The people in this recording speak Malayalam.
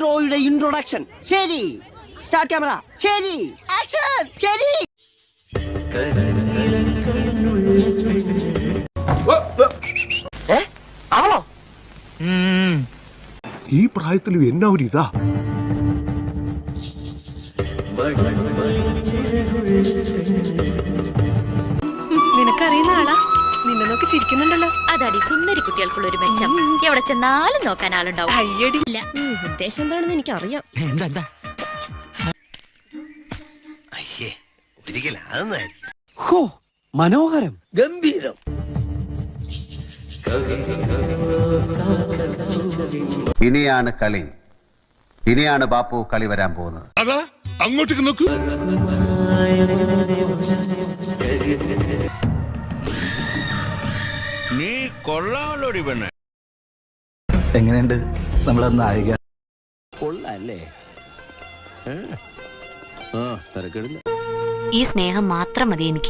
ഹീറോയുടെ ഇൻട്രൊഡക്ഷൻ ശരി. സ്റ്റാർട്ട് ക്യാമറ ശരി. ആക്ഷൻ ശരി. ഈ പ്രായത്തിലും എന്നാ ഒരു ഇതാ? ചിരിക്കുന്നുണ്ടല്ലോ. അതാടി സുന്ദരി കുട്ടികൾക്കുള്ള ഒരു മെച്ചം. എവിടെ ചെന്നാലും നോക്കാൻ ആളുണ്ടാവും. അയ്യടില്ല ഉദ്ദേശം എന്താണെന്ന് എനിക്കറിയാം. അയ്യേ ഒരിക്കലും അതൊന്നായിരിക്കും. ഹോ മനോഹരം. ഗംഭീരം. ഇനിയാണ് കളി. ഇനിയാണ് ബാപ്പു കളി വരാൻ പോകുന്നത്. അതാ അങ്ങോട്ടേക്ക് നോക്കൂ. നീ കൊള്ളാമല്ലോടി പെണ്ണെ. എങ്ങനെയുണ്ട് നമ്മളെ നായിക? ഈ സ്നേഹം മാത്രം മതി എനിക്ക്.